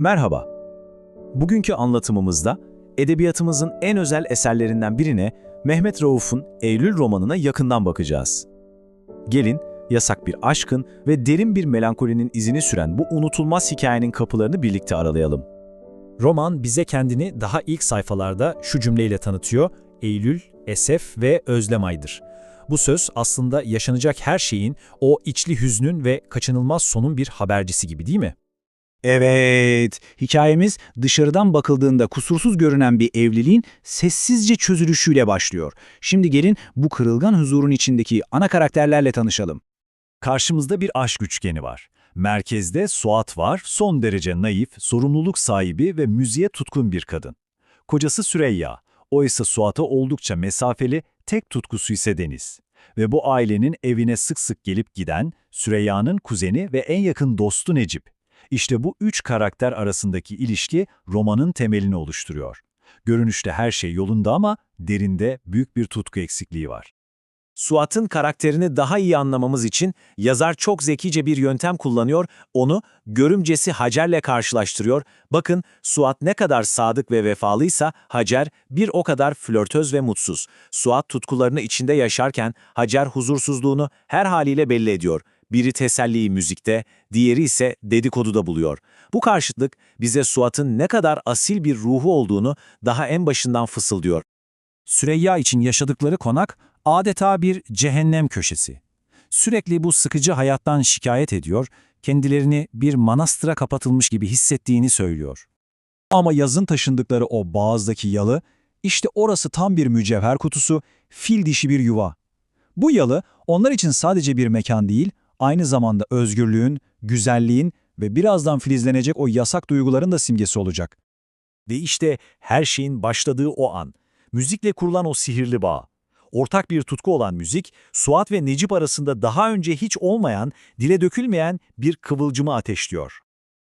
Merhaba. Bugünkü anlatımımızda edebiyatımızın en özel eserlerinden birine Mehmet Rauf'un Eylül romanına yakından bakacağız. Gelin, yasak bir aşkın ve derin bir melankolinin izini süren bu unutulmaz hikayenin kapılarını birlikte aralayalım. Roman bize kendini daha ilk sayfalarda şu cümleyle tanıtıyor. Eylül, esef ve özlem aydır. Bu söz aslında yaşanacak her şeyin, o içli hüznün ve kaçınılmaz sonun bir habercisi gibi değil mi? Evet, hikayemiz dışarıdan bakıldığında kusursuz görünen bir evliliğin sessizce çözülüşüyle başlıyor. Şimdi gelin bu kırılgan huzurun içindeki ana karakterlerle tanışalım. Karşımızda bir aşk üçgeni var. Merkezde Suat var, son derece naif, sorumluluk sahibi ve müziğe tutkun bir kadın. Kocası Süreyya, o ise Suat'a oldukça mesafeli, tek tutkusu ise Deniz. Ve bu ailenin evine sık sık gelip giden Süreyya'nın kuzeni ve en yakın dostu Necip. İşte bu üç karakter arasındaki ilişki romanın temelini oluşturuyor. Görünüşte her şey yolunda ama derinde büyük bir tutku eksikliği var. Suat'ın karakterini daha iyi anlamamız için yazar çok zekice bir yöntem kullanıyor, onu görümcesi Hacer'le karşılaştırıyor. Bakın Suat ne kadar sadık ve vefalıysa Hacer bir o kadar flörtöz ve mutsuz. Suat tutkularını içinde yaşarken Hacer huzursuzluğunu her haliyle belli ediyor. Biri teselliyi müzikte, diğeri ise dedikoduda buluyor. Bu karşıtlık bize Suat'ın ne kadar asil bir ruhu olduğunu daha en başından fısıldıyor. Süreyya için yaşadıkları konak adeta bir cehennem köşesi. Sürekli bu sıkıcı hayattan şikayet ediyor, kendilerini bir manastıra kapatılmış gibi hissettiğini söylüyor. Ama yazın taşındıkları o boğazdaki yalı, işte orası tam bir mücevher kutusu, fil dişi bir yuva. Bu yalı onlar için sadece bir mekan değil, aynı zamanda özgürlüğün, güzelliğin ve birazdan filizlenecek o yasak duyguların da simgesi olacak. Ve işte her şeyin başladığı o an. Müzikle kurulan o sihirli bağ. Ortak bir tutku olan müzik, Suat ve Necip arasında daha önce hiç olmayan, dile dökülmeyen bir kıvılcımı ateşliyor.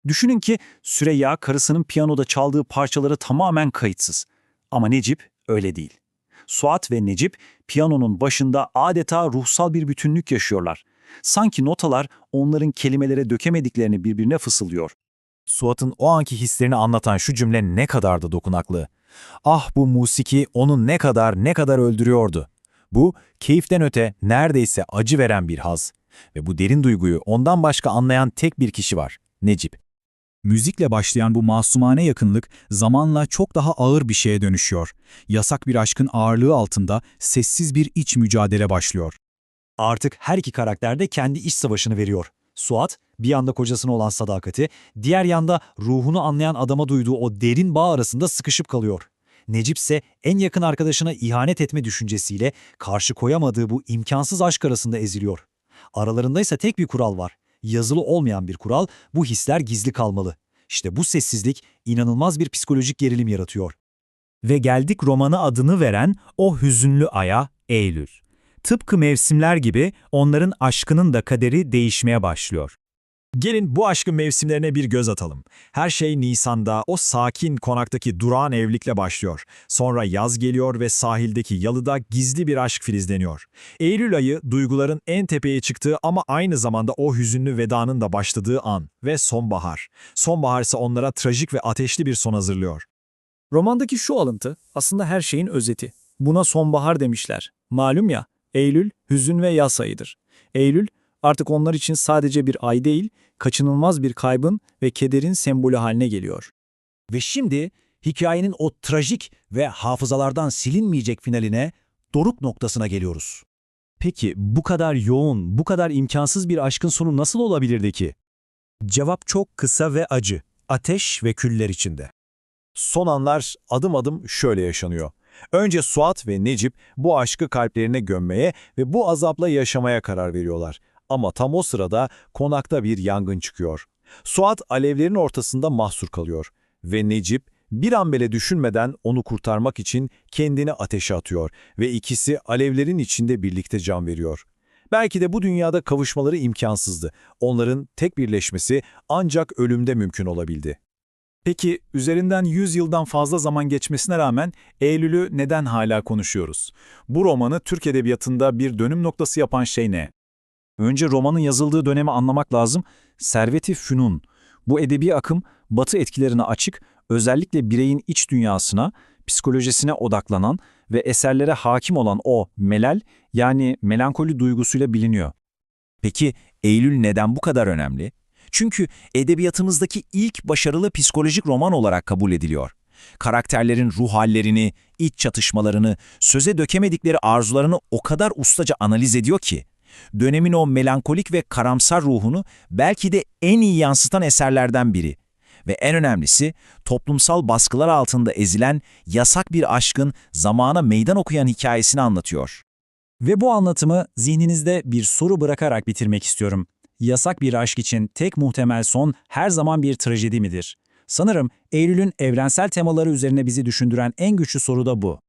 Düşünün ki Süreyya karısının piyanoda çaldığı parçaları tamamen kayıtsız. Ama Necip öyle değil. Suat ve Necip piyanonun başında adeta ruhsal bir bütünlük yaşıyorlar. Sanki notalar onların kelimelere dökemediklerini birbirine fısıldıyor. Suat'ın o anki hislerini anlatan şu cümle ne kadar da dokunaklı. Ah bu musiki onu ne kadar ne kadar öldürüyordu. Bu, keyiften öte neredeyse acı veren bir haz. Ve bu derin duyguyu ondan başka anlayan tek bir kişi var, Necip. Müzikle başlayan bu masumane yakınlık zamanla çok daha ağır bir şeye dönüşüyor. Yasak bir aşkın ağırlığı altında sessiz bir iç mücadele başlıyor. Artık her iki karakter de kendi iç savaşını veriyor. Suat, bir yanda kocasına olan sadakati, diğer yanda ruhunu anlayan adama duyduğu o derin bağ arasında sıkışıp kalıyor. Necip ise en yakın arkadaşına ihanet etme düşüncesiyle karşı koyamadığı bu imkansız aşk arasında eziliyor. Aralarında ise tek bir kural var. Yazılı olmayan bir kural, bu hisler gizli kalmalı. İşte bu sessizlik inanılmaz bir psikolojik gerilim yaratıyor. Ve geldik romanı adını veren o hüzünlü aya Eylül. Tıpkı mevsimler gibi onların aşkının da kaderi değişmeye başlıyor. Gelin bu aşkın mevsimlerine bir göz atalım. Her şey Nisan'da o sakin konaktaki durağan evlilikle başlıyor. Sonra yaz geliyor ve sahildeki yalıda gizli bir aşk filizleniyor. Eylül ayı duyguların en tepeye çıktığı ama aynı zamanda o hüzünlü vedanın da başladığı an ve sonbahar. Sonbahar ise onlara trajik ve ateşli bir son hazırlıyor. Romandaki şu alıntı aslında her şeyin özeti. Buna sonbahar demişler. Malum ya, Eylül hüzün ve yaz ayıdır. Eylül artık onlar için sadece bir ay değil, kaçınılmaz bir kaybın ve kederin sembolü haline geliyor. Ve şimdi hikayenin o trajik ve hafızalardan silinmeyecek finaline, doruk noktasına geliyoruz. Peki bu kadar yoğun, bu kadar imkansız bir aşkın sonu nasıl olabilirdi ki? Cevap çok kısa ve acı. Ateş ve küller içinde. Son anlar adım adım şöyle yaşanıyor. Önce Suat ve Necip bu aşkı kalplerine gömmeye ve bu azapla yaşamaya karar veriyorlar. Ama tam o sırada konakta bir yangın çıkıyor. Suat alevlerin ortasında mahsur kalıyor ve Necip bir an bile düşünmeden onu kurtarmak için kendini ateşe atıyor ve ikisi alevlerin içinde birlikte can veriyor. Belki de bu dünyada kavuşmaları imkansızdı. Onların tek birleşmesi ancak ölümde mümkün olabildi. Peki üzerinden 100 yıldan fazla zaman geçmesine rağmen Eylül'ü neden hala konuşuyoruz? Bu romanı Türk Edebiyatı'nda bir dönüm noktası yapan şey ne? Önce romanın yazıldığı dönemi anlamak lazım. Servet-i Fünun. Bu edebi akım Batı etkilerine açık, özellikle bireyin iç dünyasına, psikolojisine odaklanan ve eserlere hakim olan o melal yani melankoli duygusuyla biliniyor. Peki Eylül neden bu kadar önemli? Çünkü edebiyatımızdaki ilk başarılı psikolojik roman olarak kabul ediliyor. Karakterlerin ruh hallerini, iç çatışmalarını, söze dökemedikleri arzularını o kadar ustaca analiz ediyor ki, dönemin o melankolik ve karamsar ruhunu belki de en iyi yansıtan eserlerden biri. Ve en önemlisi, toplumsal baskılar altında ezilen yasak bir aşkın zamana meydan okuyan hikayesini anlatıyor. Ve bu anlatımı zihninizde bir soru bırakarak bitirmek istiyorum. Yasak bir aşk için tek muhtemel son her zaman bir trajedi midir? Sanırım Eylül'ün evrensel temaları üzerine bizi düşündüren en güçlü soru da bu.